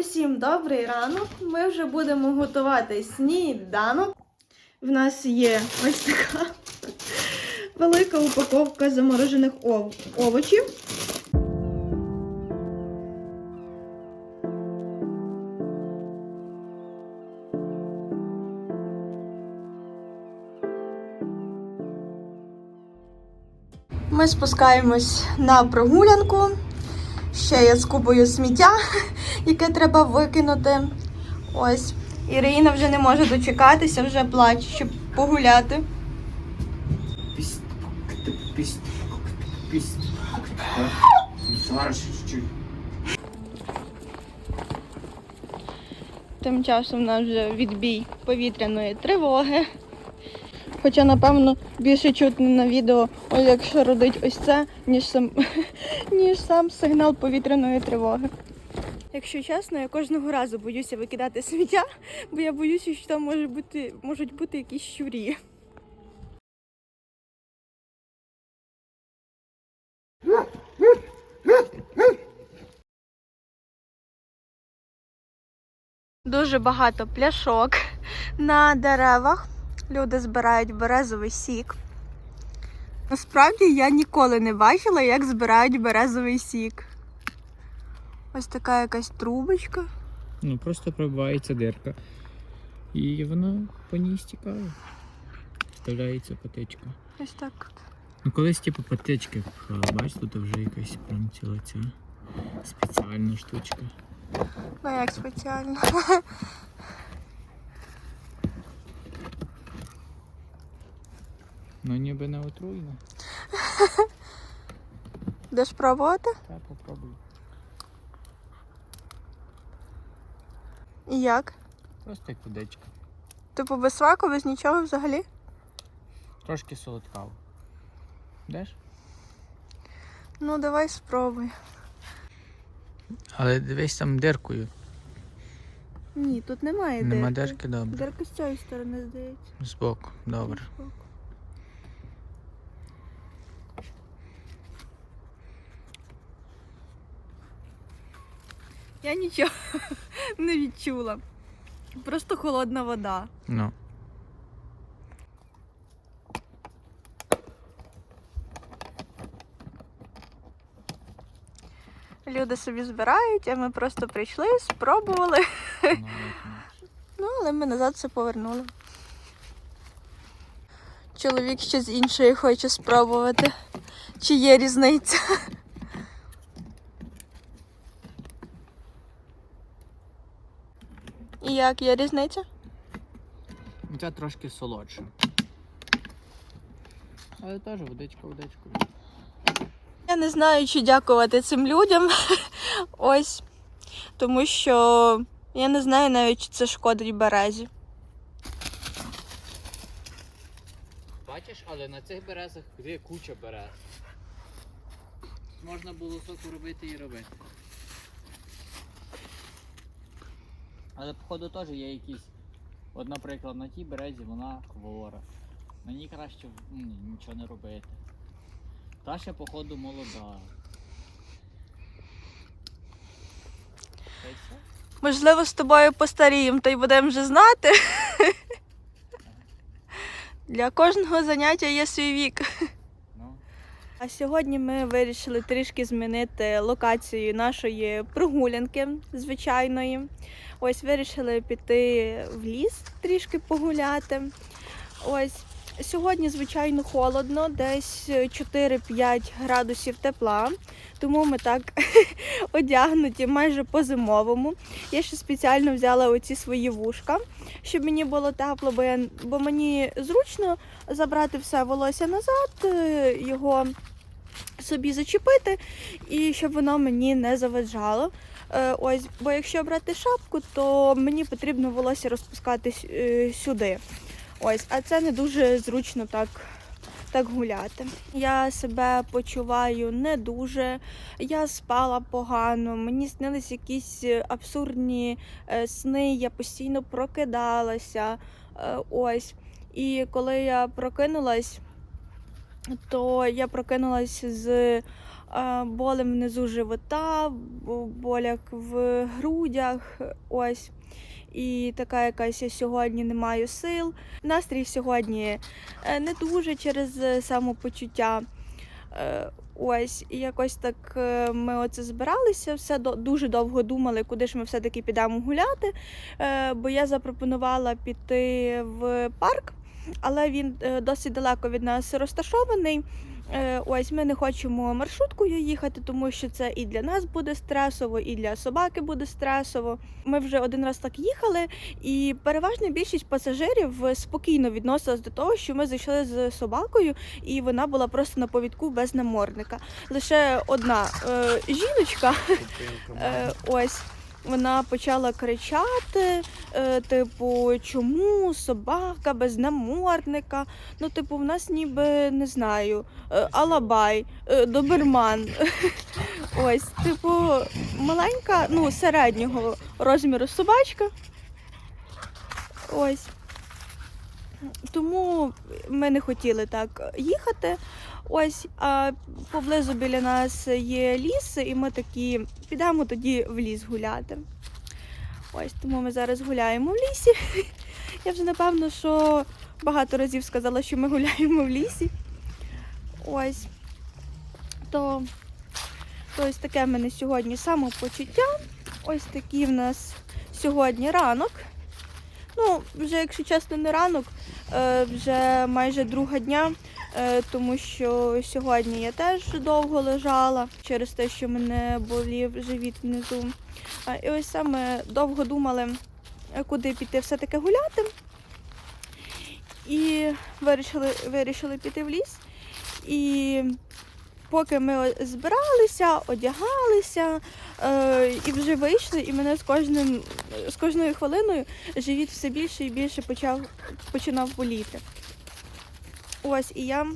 Усім добрий ранок. Ми вже будемо готувати сніданок. В нас є ось така велика упаковка заморожених ов- овочів. Ми спускаємось на прогулянку. Ще я з купою сміття, яке треба викинути. Ось. Ірина вже не може дочекатися, вже плаче, щоб погуляти. Тим часом у нас вже відбій повітряної тривоги. Хоча, напевно, більше чутно на відео, якщо родить ось це, ніж сам, ніж сам сигнал повітряної тривоги. Якщо чесно, я кожного разу боюся викидати сміття, бо я боюся, що там може бути, можуть бути якісь щурі. Дуже багато пляшок на деревах. Люди збирають березовий сік. Насправді я ніколи не бачила, як збирають березовий сік. Ось така якась трубочка. Ну просто пробивається дирка. І вона по ній стікає. Вставляється патичка. Ось так. Ну колись типу пхали, бачиш, тут вже якась прям ціла ця спеціальна штучка. Ну як спеціально. Ну ніби не отруйно. Будеш пробувати? Та попробуй. І як? Просто як водичка. Типу без смаку, без нічого взагалі? Трошки солодкаво. Деш? Ну давай спробуй. Але дивись там диркою. Ні, тут немає Нема дирки. дирки, добре. Дирка з цієї сторони, здається. Збоку, добре. Збоку. Я нічого не відчула. Просто холодна вода. Ну. Люди собі збирають, а ми просто прийшли, спробували. ну. Ну, але ми назад все повернули. Чоловік ще з іншої хоче спробувати. Чи є різниця? І як є різниця? Ця трошки солодша. Але теж водичка, водичка. Я не знаю, чи дякувати цим людям. Ось. Тому що я не знаю навіть, чи це шкодить березі. Бачиш, але на цих березах є куча берез. Можна було соку робити і робити. Але походу теж є якісь. От, наприклад, на тій березі вона хвора. На ній краще м, нічого не робити. Та ще, походу, молода. Та й все. Можливо, з тобою постаріємо, то й будемо вже знати. Для кожного заняття є свій вік. Ну, А сьогодні ми вирішили трішки змінити локацію нашої прогулянки звичайної. Ось вирішили піти в ліс трішки погуляти. Ось сьогодні, звичайно, холодно, десь 4-5 градусів тепла. Тому ми так одягнуті майже по-зимовому. Я ще спеціально взяла оці свої вушка, щоб мені було тепло, бо, я, бо мені зручно забрати все волосся назад, е, його собі зачепити, і щоб воно мені не заважало. Е, Ось, бо якщо брати шапку, то мені потрібно волосся розпускати е, сюди. Ось, а це не дуже зручно так, так гуляти. Я себе почуваю не дуже. Я спала погано, мені снились якісь абсурдні е, сни, я постійно прокидалася. Ось. І коли я прокинулась, то я прокинулась з болем внизу живота, бо- боляк в грудях. Ось. І така якась я сьогодні не маю сил. Настрій сьогодні е, не дуже через е, самопочуття. Е, Ось, і якось так ми оце збиралися, все дуже довго думали, куди ж ми все-таки підемо гуляти. Бо я запропонувала піти в парк, але він досить далеко від нас розташований. Е, Ось ми не хочемо маршруткою їхати, тому що це і для нас буде стресово, і для собаки буде стресово. Ми вже один раз так їхали, і переважна більшість пасажирів спокійно відносилась до того, що ми зайшли з собакою, і вона була просто на повідку без намордника. Лише одна е, жіночка, е, ось. Вона почала кричати, е, типу, чому собака без намордника? Ну, типу, в нас ніби не знаю, е, алабай, е, доберман. Ось, типу, маленька, ну, середнього розміру собачка. Ось. Тому ми не хотіли так їхати. Ось, а поблизу біля нас є ліс, і ми такі підемо тоді в ліс гуляти. Ось, тому ми зараз гуляємо в лісі. Я вже напевно, що багато разів сказала, що ми гуляємо в лісі. Ось. То, то ось таке в мене сьогодні самопочуття. Ось такий в нас сьогодні ранок. Ну, вже, якщо чесно, не ранок, е, вже майже друга дня, тому що сьогодні я теж довго лежала через те, що мене болів живіт внизу. І ось саме довго думали, е, куди піти все-таки гуляти. І вирішили, вирішили піти в ліс. І поки ми збиралися, одягалися е, і вже вийшли, і мене з кожним з кожною хвилиною живіт все більше і більше почав починав боліти. Ось і я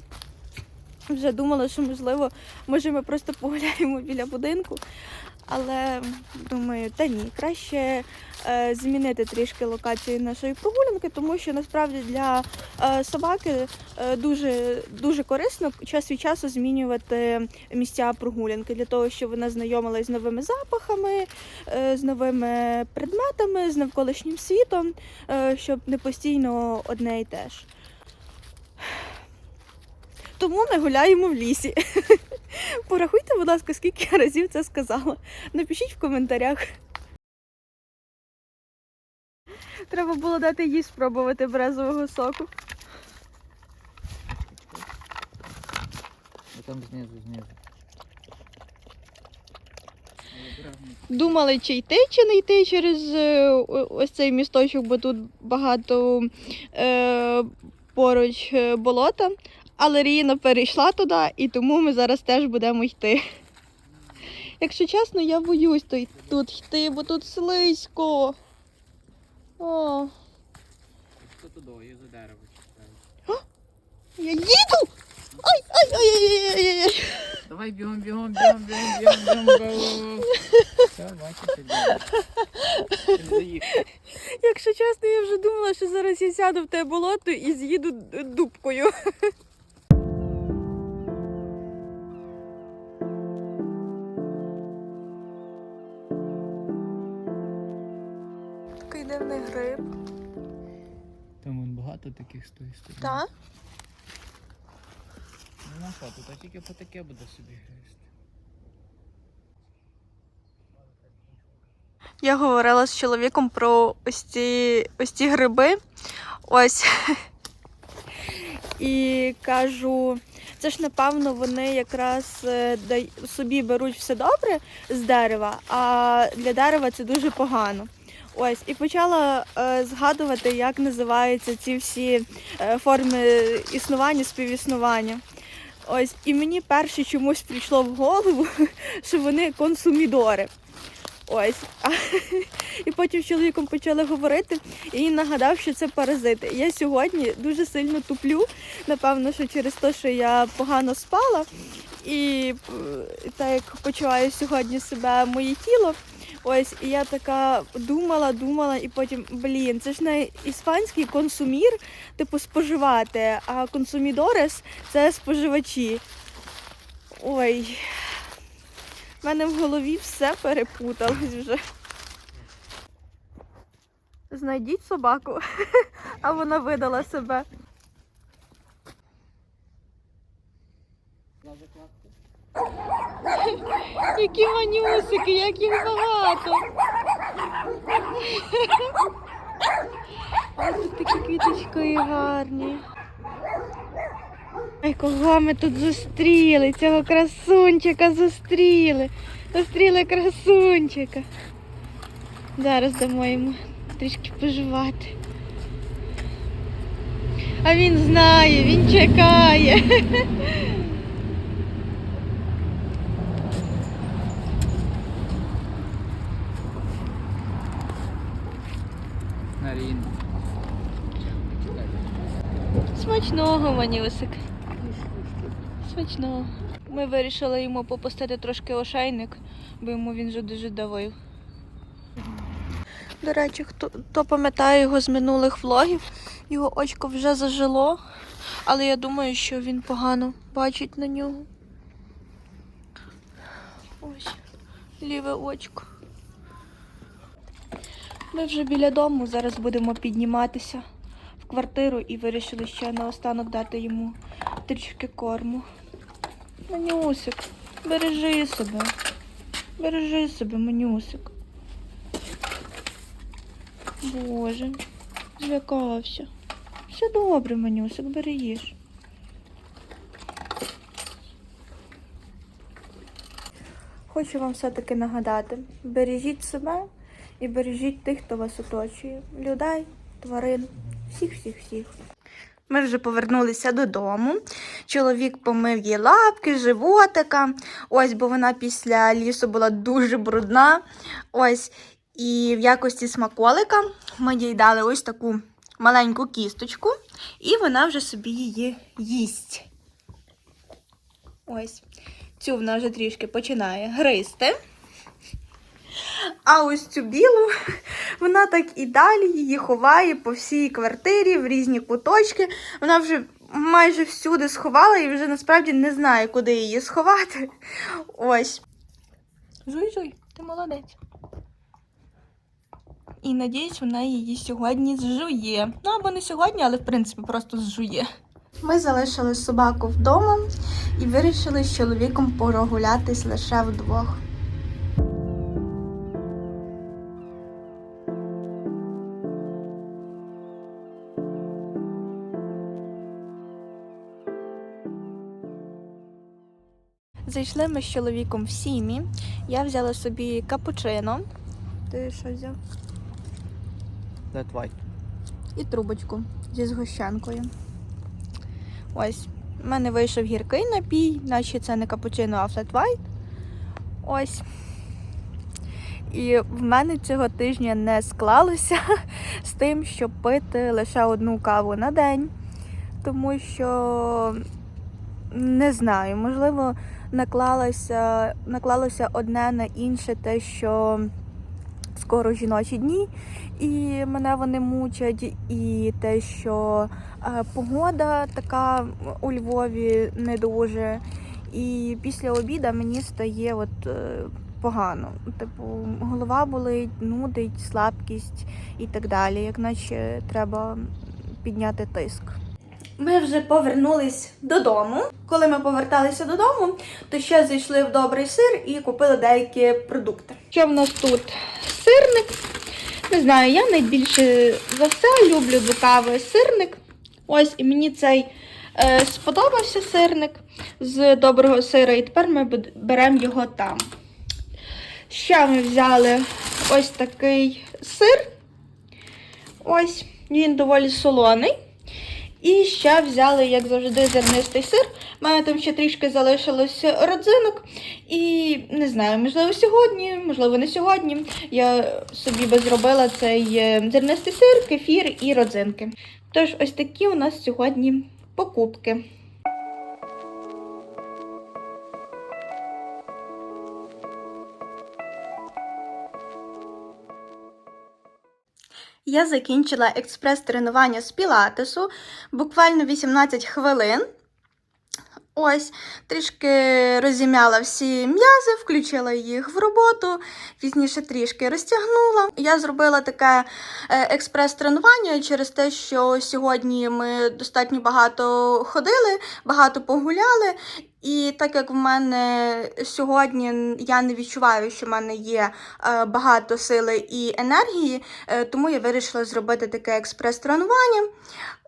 вже думала, що можливо, може ми просто погуляємо біля будинку. Але думаю, та ні, краще е, змінити трішки локацію нашої прогулянки, тому що насправді для е, собаки е, дуже, дуже корисно час від часу змінювати місця прогулянки для того, щоб вона знайомилась з новими запахами, е, з новими предметами, з навколишнім світом, е, щоб не постійно одне і те ж. Тому ми гуляємо в лісі. Порахуйте, будь ласка, скільки я разів це сказала. Напишіть в коментарях. Треба було дати їй спробувати березового соку. там знизу, знизу. Думали, чи йти, чи не йти через е, ось цей місточок, бо тут багато е, поруч е, болота. Але Ріна перейшла туди, і тому ми зараз теж будемо йти. Якщо чесно, я боюсь тут, тут йти, бо тут слизько. О, туди, я за дерево я їду! Ай, ай, ай, ай, ай, ай, ай. Давай бігом, бігом, бігом, бігом, бігом, бігом, бігом. Все, бачите. Якщо чесно, я вже думала, що зараз я сяду в те болото і з'їду дубкою. Такий гриб. Там вон багато таких сторони. Так? Ну на що, тут а тільки по таке буде собі гризти. Я говорила з чоловіком про ось ці, ось ці гриби. Ось. І кажу, це ж напевно вони якраз е, собі беруть все добре з дерева, а для дерева це дуже погано. Ось, і почала е, згадувати, як називаються ці всі е, форми існування, співіснування. Ось, і мені перше чомусь прийшло в голову, що вони консумідори. Ось. А, і потім з чоловіком почали говорити, і він нагадав, що це паразити. Я сьогодні дуже сильно туплю, напевно, що через те, що я погано спала, і е, так як почуваю сьогодні себе моє тіло. Ось, і я така думала, думала, і потім, блін, це ж не іспанський консумір, типу споживати, а консумідорес це споживачі. Ой, В мене в голові все перепуталось вже. Знайдіть собаку, а вона видала себе. Які манюсики, як їх багато. Ось тут такі квіточки гарні. Ой, кого ми тут зустріли? Цього красунчика зустріли. Зустріли красунчика. Зараз дамо йому трішки поживати. А він знає, він чекає. Смачного, Манюсик. Смачного. Ми вирішили йому попустити трошки ошейник, бо йому він вже дуже давив. До речі, хто, хто пам'ятає його з минулих влогів, його очко вже зажило, але я думаю, що він погано бачить на нього. Ось, ліве очко. Ми вже біля дому, зараз будемо підніматися квартиру і вирішили ще наостанок дати йому трішки корму. Манюсик, бережи себе. Бережи себе, Манюсик. Боже, злякався. Все добре, Манюсик, берегіш. Хочу вам все-таки нагадати: бережіть себе і бережіть тих, хто вас оточує. Людей, тварин, всіх-всіх-всіх. Ми вже повернулися додому. Чоловік помив їй лапки, животика. Ось, бо вона після лісу була дуже брудна. Ось. І в якості смаколика ми їй дали ось таку маленьку кісточку, і вона вже собі її їсть. Ось. Цю вона вже трішки починає гризти. А ось цю білу вона так і далі її ховає по всій квартирі в різні куточки. Вона вже майже всюди сховала і вже насправді не знає, куди її сховати. Ось. Жуй-жуй, ти молодець. І надіюсь, вона її сьогодні зжує. Ну або не сьогодні, але в принципі просто зжує. Ми залишили собаку вдома і вирішили з чоловіком прогулятись лише вдвох. Зайшли ми з чоловіком в сімі. Я взяла собі капучино. Ти що взяв? White. І трубочку зі згущенкою. Ось. У мене вийшов гіркий напій, наче це не капучино, а флет white. Ось. І в мене цього тижня не склалося з тим, щоб пити лише одну каву на день. Тому що не знаю, можливо, наклалося, наклалося одне на інше те, що скоро жіночі дні, і мене вони мучать, і те, що е, погода така у Львові не дуже. І після обіду мені стає от е, погано. Типу, голова болить, нудить, слабкість і так далі, як наче треба підняти тиск. Ми вже повернулись додому. Коли ми поверталися додому, то ще зайшли в добрий сир і купили деякі продукти. Що в нас тут? Сирник. Не знаю, я найбільше за все люблю до сирник. Ось і мені цей е, сподобався сирник з доброго сира, і тепер ми беремо його там. Ще ми взяли ось такий сир. Ось, він доволі солоний. І ще взяли, як завжди, зернистий сир. У мене там ще трішки залишилось родзинок. І не знаю, можливо, сьогодні, можливо, не сьогодні. Я собі би зробила цей е, зернистий сир, кефір і родзинки. Тож, ось такі у нас сьогодні покупки. Я закінчила експрес-тренування з пілатесу буквально 18 хвилин. Ось, трішки розім'яла всі м'язи, включила їх в роботу, пізніше трішки розтягнула. Я зробила таке е, експрес-тренування через те, що сьогодні ми достатньо багато ходили, багато погуляли. І так як в мене сьогодні я не відчуваю, що в мене є е, багато сили і енергії, е, тому я вирішила зробити таке експрес-тренування.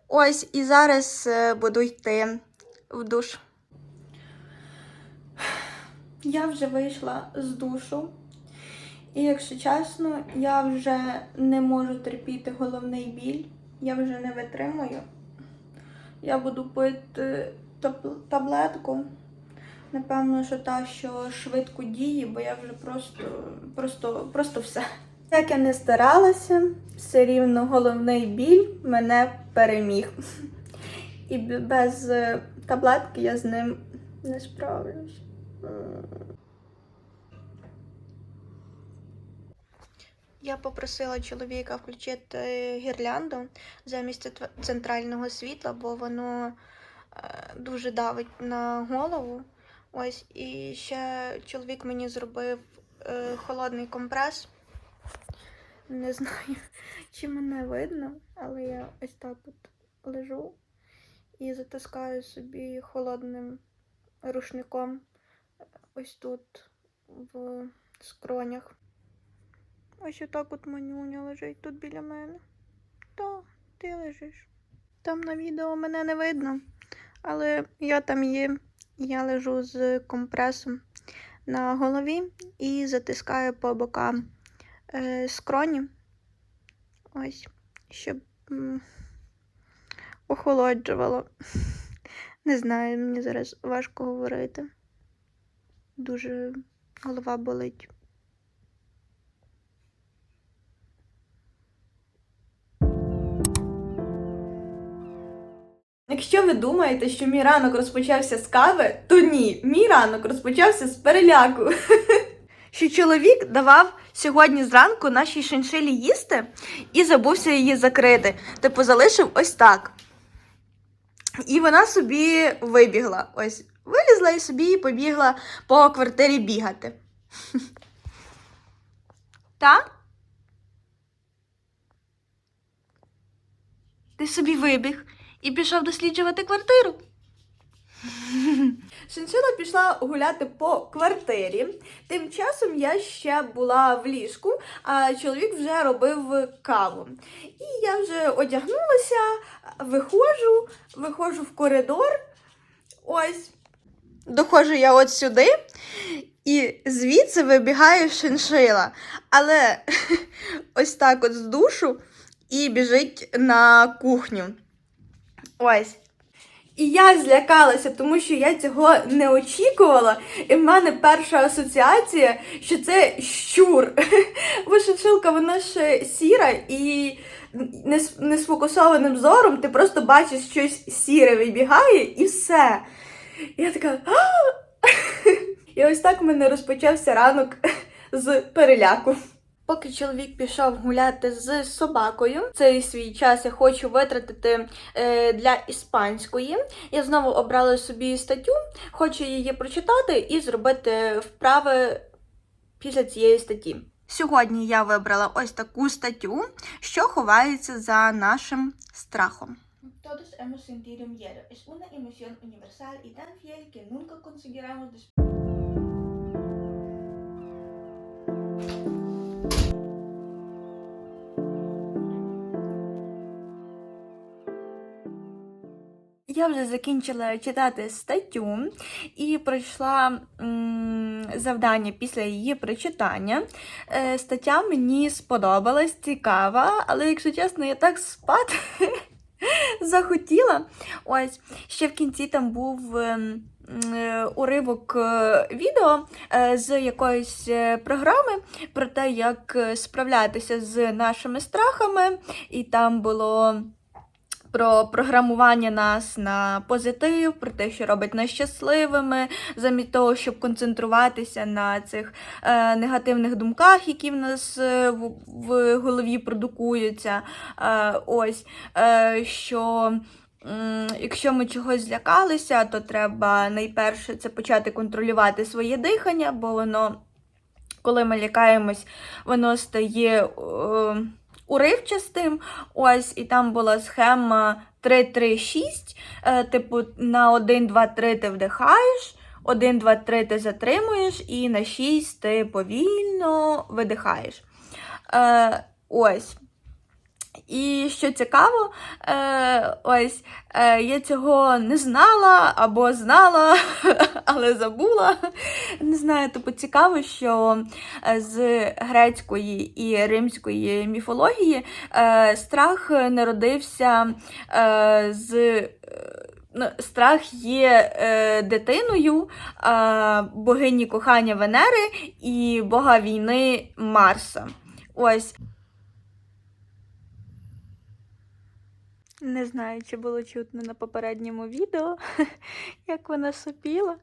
Ось і зараз е, буду йти в душ. Я вже вийшла з душу. І якщо чесно, я вже не можу терпіти головний біль. Я вже не витримую. Я буду пити таб- таблетку. Напевно, що та, що швидко діє, бо я вже просто, просто, просто все. Як я не старалася, все рівно головний біль мене переміг. І без е, таблетки я з ним не справлюсь. Я попросила чоловіка включити гірлянду замість центрального світла, бо воно е, дуже давить на голову. Ось, і ще чоловік мені зробив е, холодний компрес. Не знаю, чи мене видно, але я ось так от лежу і затискаю собі холодним рушником е, ось тут в скронях. Ось отак от манюня лежить тут біля мене. Та, ти лежиш. Там на відео мене не видно, але я там є. Я лежу з компресом на голові і затискаю по бокам е, скроні. Ось, щоб охолоджувало. Не знаю, мені зараз важко говорити. Дуже голова болить. Якщо ви думаєте, що мій ранок розпочався з кави, то ні, мій ранок розпочався з переляку. Що чоловік давав сьогодні зранку нашій шиншилі їсти і забувся її закрити. Типу залишив ось так. І вона собі вибігла. Ось вилізла і собі побігла по квартирі бігати. Та? Ти собі вибіг і пішов досліджувати квартиру. Шиншила пішла гуляти по квартирі. Тим часом я ще була в ліжку, а чоловік вже робив каву. І я вже одягнулася, виходжу, виходжу в коридор. Ось. Доходжу я от сюди, і звідси вибігає шиншила. Але ось так от з душу і біжить на кухню. Ось. І я злякалася, тому що я цього не очікувала. І в мене перша асоціація, що це щур. Бо шиншилка, вона ж сіра і нес- несфокусованим зором ти просто бачиш щось сіре вибігає і все. І я така. І ось так в мене розпочався ранок з переляку. Поки чоловік пішов гуляти з собакою, цей свій час я хочу витратити е, для іспанської. Я знову обрала собі статтю, хочу її прочитати і зробити вправи після цієї статті. Сьогодні я вибрала ось таку статтю, що ховається за нашим страхом. Todos hemos sentido miedo. Es una emoción universal y tan fiel que nunca conseguiremos Я вже закінчила читати статтю і пройшла завдання після її прочитання. Е, стаття мені сподобалась, цікава, але, якщо чесно, я так спати захотіла. Ось ще в кінці там був. ем, е, Уривок е, відео з якоїсь програми про те, як справлятися з нашими страхами, і там було про програмування нас на позитив, про те, що робить нас щасливими, замість того, щоб концентруватися на цих е, негативних думках, які в нас е, в, в голові продукуються. Е, ось, е, що якщо ми чогось злякалися, то треба найперше це почати контролювати своє дихання, бо воно, коли ми лякаємось, воно стає е, уривчастим. Ось, і там була схема 3-3-6. Е, типу, на 1, 2, 3 ти вдихаєш. 1, 2, 3 ти затримуєш, і на 6 ти повільно видихаєш. Е, ось. І що цікаво, е, ось е, я цього не знала або знала, але забула. Не знаю, типу цікаво, що е, з грецької і римської міфології е, страх народився е, з. е, ну, Страх є е, дитиною е, богині кохання Венери і бога війни Марса. Ось. Не знаю, чи було чутно на попередньому відео, як вона сопіла.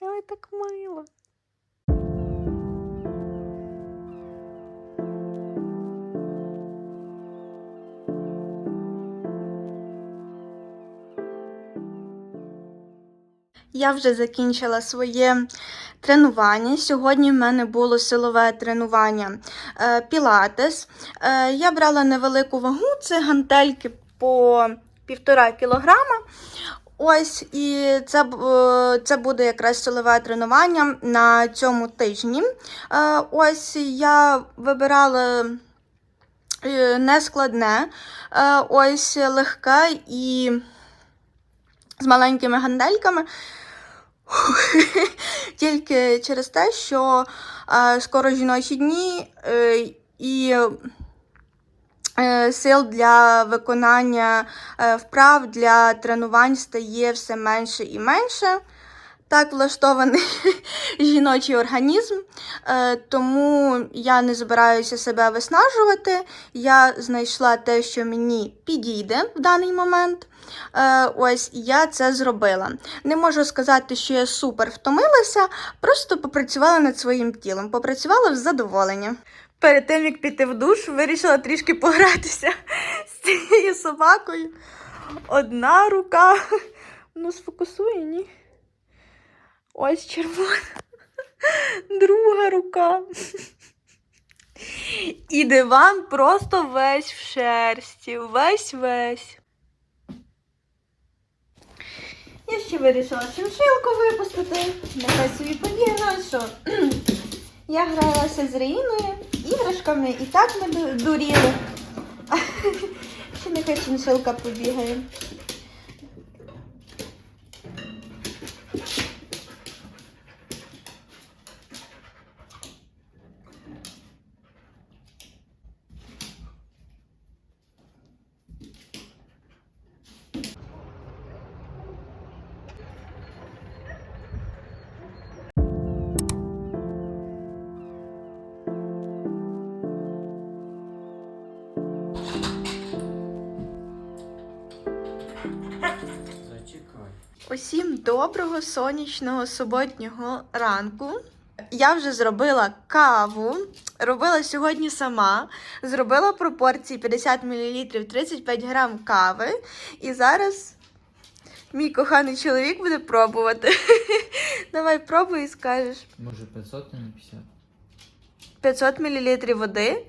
Але так мило. Я вже закінчила своє тренування. Сьогодні в мене було силове тренування е, Пілатес. Е, я брала невелику вагу, це гантельки по півтора кілограма. Ось, і це, е, це буде якраз силове тренування на цьому тижні. Ось я вибирала нескладне, ось легке і з маленькими гандельками. Тільки через те, що е, скоро жіночі дні е, і е, сил для виконання е, вправ для тренувань стає все менше і менше. Так влаштований жіночий організм, е, тому я не збираюся себе виснажувати. Я знайшла те, що мені підійде в даний момент. Е, Ось я це зробила. Не можу сказати, що я супер втомилася, просто попрацювала над своїм тілом, попрацювала в задоволення. Перед тим як піти в душ, вирішила трішки погратися з цією собакою. Одна рука. Ну, сфокусує, ні. Ось червона. Друга рука. І диван просто весь в шерсті, весь весь. Я ще вирішила шиншилку випустити. Нехай собі побігла, що я гралася з Реїною іграшками і так ми дуріли. Ще нехай шиншилка побігає. Доброго сонячного суботнього ранку. Я вже зробила каву. Робила сьогодні сама. Зробила пропорції 50 мл 35 грам кави. І зараз мій коханий чоловік буде пробувати. Давай пробуй і скажеш. Може 500 на 50? 500 мл води,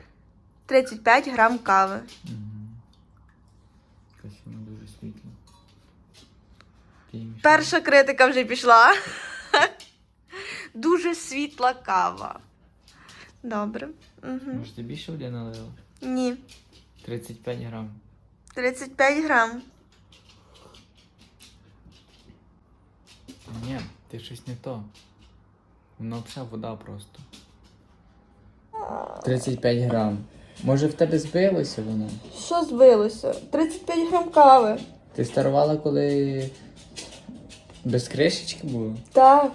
35 грам кави. Угу. Якась вона дуже світла. Ти їй мішаєш? Перша критика вже пішла. Дуже світла кава. Добре. Угу. Може ти більше води налила? Ні. 35 грам. 35 грам. Ні, ти щось не то. Воно вся вода просто. 35 грам. Може в тебе збилося воно? Що збилося? 35 грам кави. Ти старувала, коли без кришечки було? Так.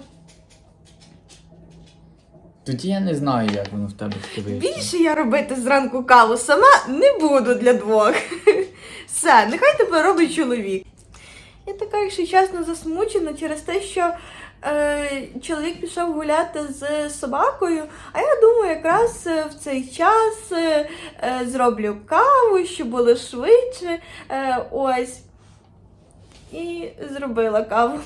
Тоді я не знаю, як воно в тебе вийшло. Більше я робити зранку каву сама не буду для двох. Все, нехай тебе робить чоловік. Я така, якщо чесно, засмучена через те, що Е, чоловік пішов гуляти з собакою, а я думаю, якраз е, в цей час е, е, зроблю каву, щоб було швидше. Е, ось. І зробила каву.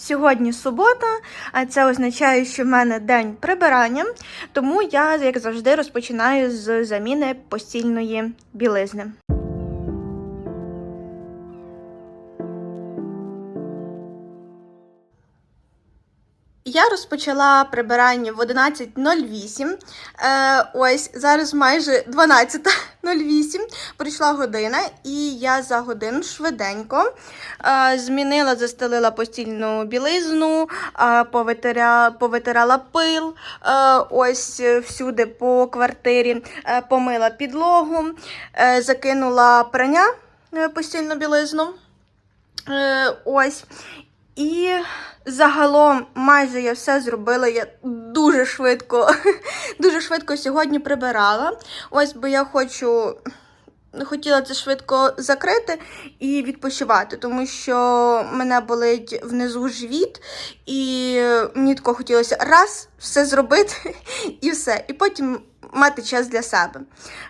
Сьогодні субота, а це означає, що в мене день прибирання, тому я, як завжди, розпочинаю з заміни постільної білизни. Я розпочала прибирання в 11.08. Е, ось зараз майже 12.08. Прийшла година, і я за годину швиденько е, змінила, застелила постільну білизну, е, повитиря, повитирала пил, ось всюди по квартирі, помила підлогу, закинула прання постільну білизну. Ось. І загалом майже я все зробила. Я дуже швидко, дуже швидко сьогодні прибирала. Ось бо я хочу. Хотіла це швидко закрити і відпочивати, тому що мене болить внизу живіт, і мені тако хотілося раз все зробити і все. І потім мати час для себе.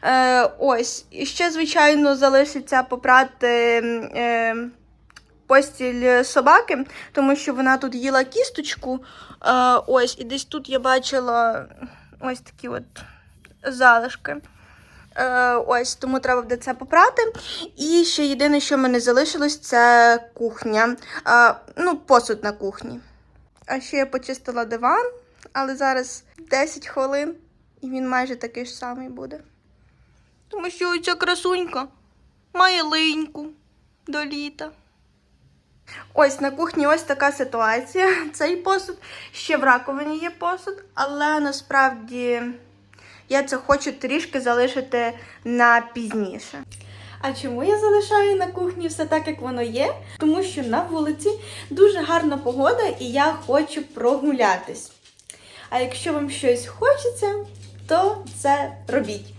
Е, ось, і ще, звичайно, залишиться попрати. Е, постіль собаки, тому що вона тут їла кісточку. Е, ось, і десь тут я бачила ось такі от залишки. Е, ось, тому треба буде це попрати. І ще єдине, що мене залишилось, це кухня. Е, ну, посуд на кухні. А ще я почистила диван, але зараз 10 хвилин, і він майже такий ж самий буде. Тому що ця красунька має линьку до літа. Ось на кухні ось така ситуація. Цей посуд. Ще в раковині є посуд, але насправді я це хочу трішки залишити на пізніше. А чому я залишаю на кухні все так, як воно є? Тому що на вулиці дуже гарна погода і я хочу прогулятись. А якщо вам щось хочеться, то це робіть.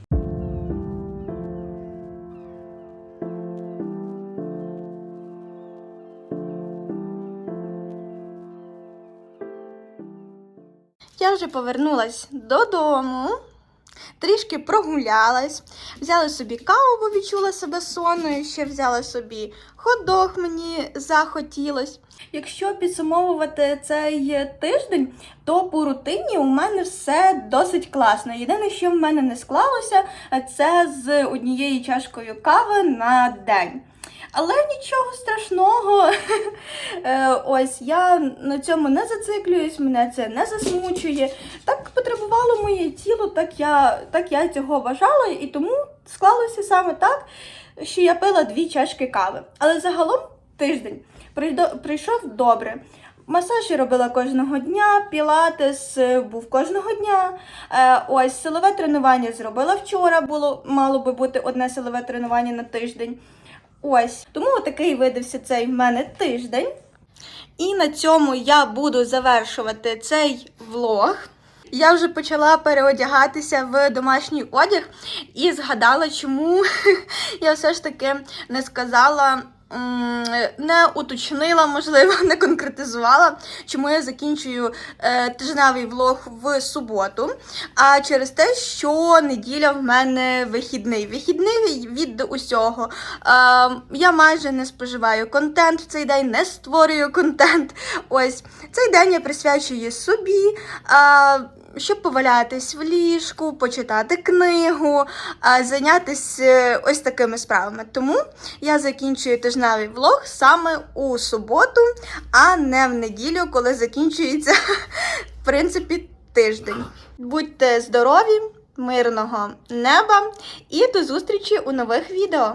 Я вже повернулась додому, трішки прогулялась, взяла собі каву, бо відчула себе сонною, ще взяла собі хот-дог, мені захотілось. Якщо підсумовувати цей тиждень, то по рутині у мене все досить класно. Єдине, що в мене не склалося, це з однією чашкою кави на день. Але нічого страшного. Е, Ось я на цьому не зациклююсь, мене це не засмучує. Так потребувало моє тіло, так я, так я цього бажала, і тому склалося саме так, що я пила дві чашки кави. Але загалом тиждень прийшов добре. Масаж робила кожного дня, пілатес е, був кожного дня. Е, ось силове тренування зробила вчора. Було мало би бути одне силове тренування на тиждень. Ось тому такий видався цей в мене тиждень. І на цьому я буду завершувати цей влог. Я вже почала переодягатися в домашній одяг і згадала, чому я все ж таки не сказала, не уточнила, можливо, не конкретизувала, чому я закінчую е, тижневий влог в суботу. А через те, що неділя в мене вихідний. Вихідний від усього. Е, я майже не споживаю контент в цей день, не створюю контент. Ось цей день я присвячую собі. Щоб повалятись в ліжку, почитати книгу, зайнятися е, ось такими справами. Тому я закінчую тижневий влог саме у суботу, а не в неділю, коли закінчується, в принципі, тиждень. Будьте здорові, мирного неба і до зустрічі у нових відео!